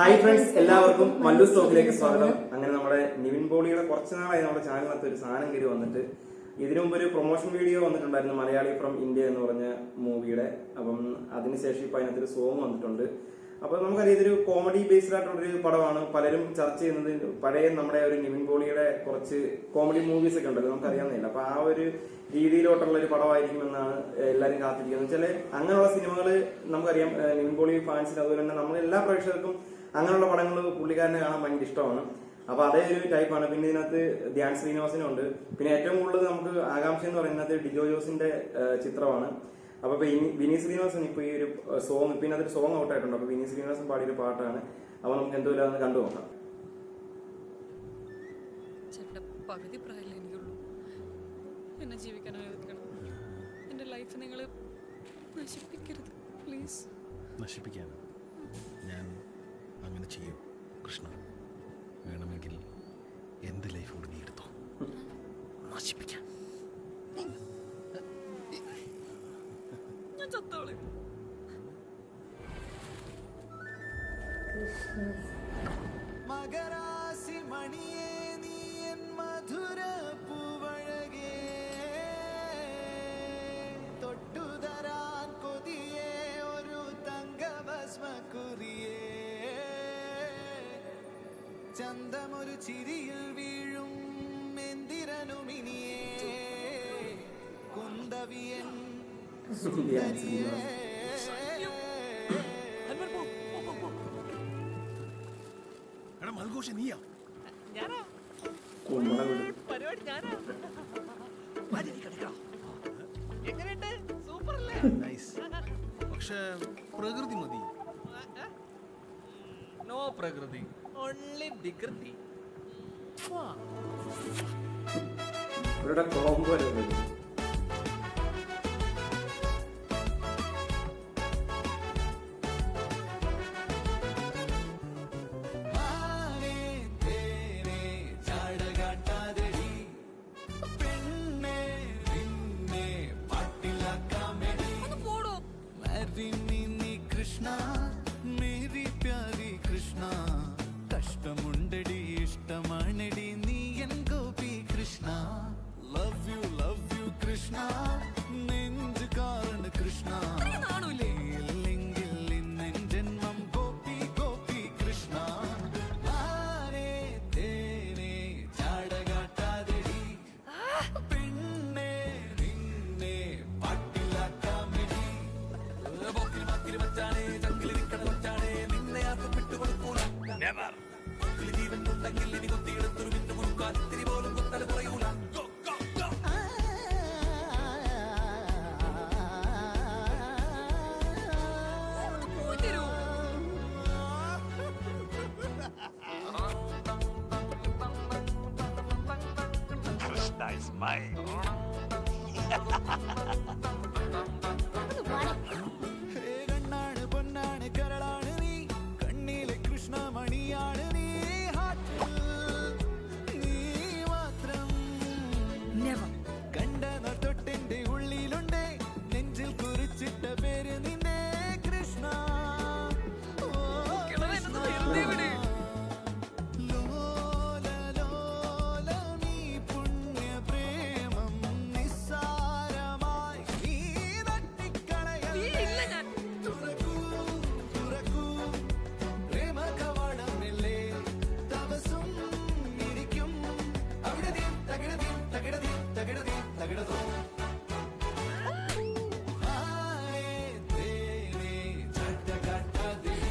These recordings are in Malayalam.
ഹായ് ഫ്രണ്ട്സ് എല്ലാവർക്കും മല്ലു സ്റ്റോക്കിലേക്ക് സ്വാഗതം. അങ്ങനെ നമ്മുടെ നിവിൻ പോളിയുടെ കുറച്ച് നാളായി നമ്മുടെ ചാനലിനകത്ത് ഒരു സാധനം കയറി വന്നിട്ട് ഇതിനു മുമ്പ് ഒരു പ്രൊമോഷൻ വീഡിയോ വന്നിട്ടുണ്ടായിരുന്നു മലയാളി ഫ്രം ഇന്ത്യ എന്ന് പറഞ്ഞ മൂവിയുടെ അപ്പം അതിനുശേഷം ഇപ്പം അതിനകത്ത് ഒരു സോങ് വന്നിട്ടുണ്ട്. അപ്പൊ നമുക്കറിയാം ഇതൊരു കോമഡി ബേസ്ഡ് ആയിട്ടുള്ളൊരു പടമാണ്. പലരും ചർച്ച ചെയ്യുന്നത് പഴയ നമ്മുടെ ഒരു നിവിൻ പോളിയുടെ കുറച്ച് കോമഡി മൂവീസ് ഒക്കെ ഉണ്ടല്ലോ നമുക്കറിയാവുന്നില്ല അപ്പൊ ആ ഒരു രീതിയിലോട്ടുള്ള ഒരു പടമായിരിക്കും എന്നാണ് എല്ലാവരും കാത്തിരിക്കുന്നത്. വെച്ചാൽ അങ്ങനെയുള്ള സിനിമകൾ നമുക്കറിയാം നിവിൻ പോളി ഫാൻസിന് അതുപോലെ തന്നെ നമ്മൾ എല്ലാ പ്രേക്ഷകർക്കും അങ്ങനെയുള്ള പടങ്ങൾ പുള്ളിക്കാരനെ കാണാൻ ഭയങ്കര ഇഷ്ടമാണ്. അപ്പൊ അതേ ഒരു ടൈപ്പാണ് പിന്നെ ഇതിനകത്ത് ധ്യാൻ ശ്രീനിവാസനും ഉണ്ട്. പിന്നെ ഏറ്റവും കൂടുതൽ നമുക്ക് ആകാംക്ഷ എന്ന് പറയുന്നത് ഡിജോ ജോസിന്റെ ചിത്രമാണ്. അപ്പൊ വിനീ ശ്രീനിവാസൻ ഇപ്പൊ ഈ ഒരു സോങ് പിന്നെ അതൊരു സോങ് ഔട്ട് ആയിട്ടുണ്ട്. അപ്പൊ വിനീത് ശ്രീനിവാസൻ പാടിയൊരു പാട്ടാണ്. അപ്പൊ നമുക്ക് എന്തോ അതൊന്ന് കണ്ടു നോക്കാം. പകുതി പ്രായമല്ലേ എനിക്കുള്ളൂ. എന്നെ ജീവിക്കാൻ അനുവദിക്കണം. എന്റെ ലൈഫ് നിങ്ങൾ നശിപ്പിക്കരുത് പ്ലീസ് നശിപ്പിക്കാൻ. ഞാൻ ചെയ്യും കൃഷ്ണ. വേണമെങ്കിൽ എന്ത് ലൈഫ് കൂടി നീ എടുത്തോ? നശിപ്പിക്കാം. മകരാശി മണിയേ നീ എൻ ചന്തമൊരു ചിരിയിൽ വീഴും മെന്തിരനുമിനിയേ. കുന്തവിയൻ എടാ മൽഘോഷ നീയാ. പരിപാടി ഞാനാ? എങ്ങനെയുണ്ട്? നൈസ് പക്ഷേ പ്രകൃതി മതി. നോ പ്രകൃതി. ഓൺലി വികൃതി ഇവരുടെ കോംബോ കൃഷ്ണ മേരി പ്യാരി കൃഷ്ണ. കഷ്ടമുണ്ടടി ഇഷ്ടമാണടി. നീ N Gopi Krishna. Love you love you Krishna. guy's.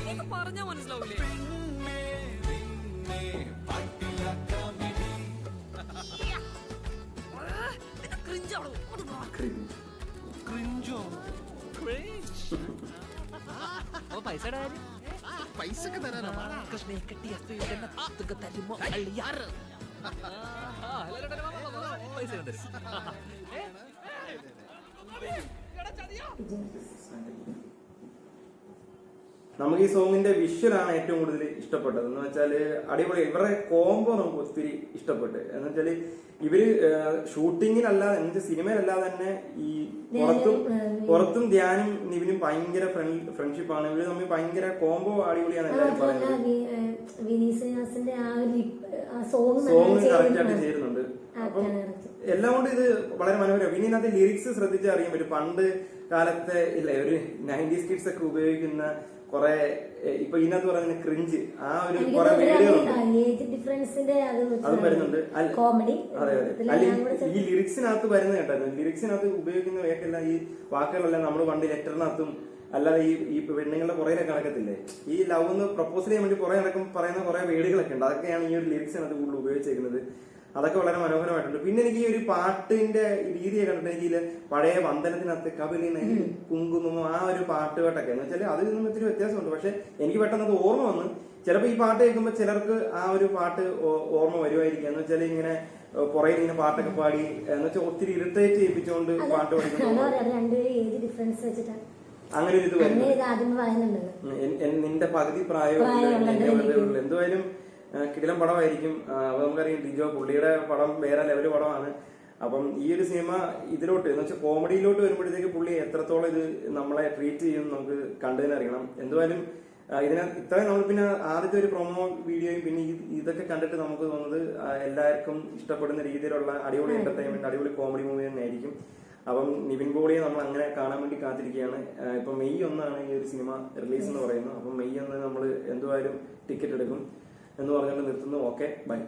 ഒന്ന് പറഞ്ഞാ മനസ്സിലാവൂലേ. ക്രിഞ്ചാവടോ ക്രിഞ്ച് ക്രിഞ്ചോ അപ്പൊ പൈസ പൈസ ഒക്കെ തരാനോ? കൃഷ്ണയെ കെട്ടി അസ്തുക തരുമോ അള്ളിയാറ്. പൈസ തരും നമുക്ക് ഈ സോങ്ങിന്റെ വിഷ്വലാണ് ഏറ്റവും കൂടുതൽ ഇഷ്ടപ്പെട്ടത്. എന്ന് വെച്ചാൽ അടിപൊളി. ഇവരുടെ കോംബോ നമുക്ക് ഒത്തിരി ഇഷ്ടപ്പെട്ടു. എന്ന് വെച്ചാൽ ഇവർ ഷൂട്ടിങ്ങിനല്ലാതെ എന്ത് സിനിമയിലല്ലാതെ തന്നെ ഈ പുറത്തും പുറത്തും ധ്യാനും നിവിനും ഭയങ്കര ഫ്രണ്ട്ഷിപ്പ് ആണ്. ഇവർ തമ്മിൽ ഭയങ്കര കോംബോ അടിപൊളിയാണ് എല്ലാവരും പറയുന്നത്. സോങ് കറക്റ്റായിട്ട് കറക്റ്റ് ആയിട്ട് ചേരുന്നുണ്ട്. അപ്പം എല്ലാം കൊണ്ട് ഇത് വളരെ മനോഹരം പിന്നെ ഇതിനകത്ത് ലിറിക്സ് ശ്രദ്ധിച്ചാൽ അറിയാൻ പറ്റും. പണ്ട് കാലത്തെ ഇല്ല ഒരു നയന്റീസ് കിഡ്സ് ഒക്കെ ഉപയോഗിക്കുന്ന കുറെ ഇപ്പൊ ഇതിനകത്ത് പറഞ്ഞ ക്രിഞ്ച് ആ ഒരു കുറെ അത് വരുന്നുണ്ട്. അതെ അതെ. ഈ- ലിറിക്സിനകത്ത് വരുന്ന കേട്ടായിരുന്നു. ലിറിക്സിനകത്ത് ഉപയോഗിക്കുന്ന വേക്കെല്ലാം ഈ വാക്കുകളെല്ലാം നമ്മൾ പണ്ട് ലെറ്ററിനകത്തും അല്ലാതെ ഈ ഈ പെണ്ണുങ്ങളുടെ കുറെ കണക്കത്തില്ലേ ഈ ലവ് എന്ന് പ്രപ്പോസ് ചെയ്യാൻ വേണ്ടി പുറകെ നടക്കും പറയുന്ന കുറെ വേടുകളൊക്കെ ഉണ്ട്. അതൊക്കെയാണ് ഈ ഒരു ലിറിക്സിനകത്ത് കൂടുതൽ ഉപയോഗിച്ചേക്കുന്നത്. അതൊക്കെ വളരെ മനോഹരമായിട്ടുണ്ട്. പിന്നെ എനിക്ക് ഈ ഒരു പാട്ടിന്റെ രീതിയെ കണ്ടിട്ടുണ്ടെങ്കിൽ പഴയ വന്ദനത്തിനകത്ത് കപിലിനെ കുങ്കുമമോ ആ ഒരു പാട്ടുപാട്ടൊക്കെ എന്ന് വെച്ചാൽ അതിൽ നിന്നും ഒത്തിരി വ്യത്യാസമുണ്ട്. പക്ഷെ എനിക്ക് പെട്ടെന്ന് അത് ഓർമ്മ വന്ന് ചിലപ്പോൾ ഈ പാട്ട് കേൾക്കുമ്പോൾ ചിലർക്ക് ആ ഒരു പാട്ട് ഓർമ്മ വരുമായിരിക്കും. എന്ന് വെച്ചാൽ ഇങ്ങനെ പുറകിൽ ഇങ്ങനെ പാട്ടൊക്കെ പാടി എന്ന് വെച്ചാൽ ഒത്തിരി ഇറിറ്റേറ്റ് ചെയ്യിപ്പിച്ചുകൊണ്ട് പാട്ട് പഠിക്കുന്നു അങ്ങനെ ഒരു ഇത് വരുന്നത്. നിന്റെ പകുതി പ്രായം പ്രായമുള്ളത് കിടിലം പടമായിരിക്കും. അപ്പോൾ അപ്പൊ നമുക്കറിയാം ഡിജോ പുള്ളിയുടെ പടം വേറെ ലെവൽ പടമാണ്. അപ്പം ഈ ഒരു സിനിമ ഇതിലോട്ട് എന്ന് വെച്ചാൽ കോമഡിയിലോട്ട് വരുമ്പോഴത്തേക്ക് പുള്ളി എത്രത്തോളം ഇത് നമ്മളെ ട്രീറ്റ് ചെയ്യും നമുക്ക് കണ്ടതിനെ തന്നെ അറിയണം. എന്തുവായാലും ഇതിനെ ഇത്രയും നമ്മൾ പിന്നെ ആദ്യത്തെ ഒരു പ്രൊമോ വീഡിയോയും പിന്നെ ഇതൊക്കെ കണ്ടിട്ട് നമുക്ക് തോന്നുന്നത് എല്ലാവർക്കും ഇഷ്ടപ്പെടുന്ന രീതിയിലുള്ള അടിപൊളി എന്റർടൈൻമെന്റ് അടിപൊളി കോമഡി മൂവി തന്നെയായിരിക്കും. അപ്പം നിവിൻ പോളിയെ നമ്മൾ അങ്ങനെ കാണാൻ വേണ്ടി കാത്തിരിക്കുകയാണ്. ഇപ്പം മെയ് ഒന്നാണ് ഈ ഒരു സിനിമ റിലീസ് എന്ന് പറയുന്നത്. അപ്പം മെയ് ഒന്ന് നമ്മൾ എന്തുവായാലും ടിക്കറ്റ് എടുക്കും. എന്ന് പറഞ്ഞുകൊണ്ട് നിർത്തുന്നു. Okay bye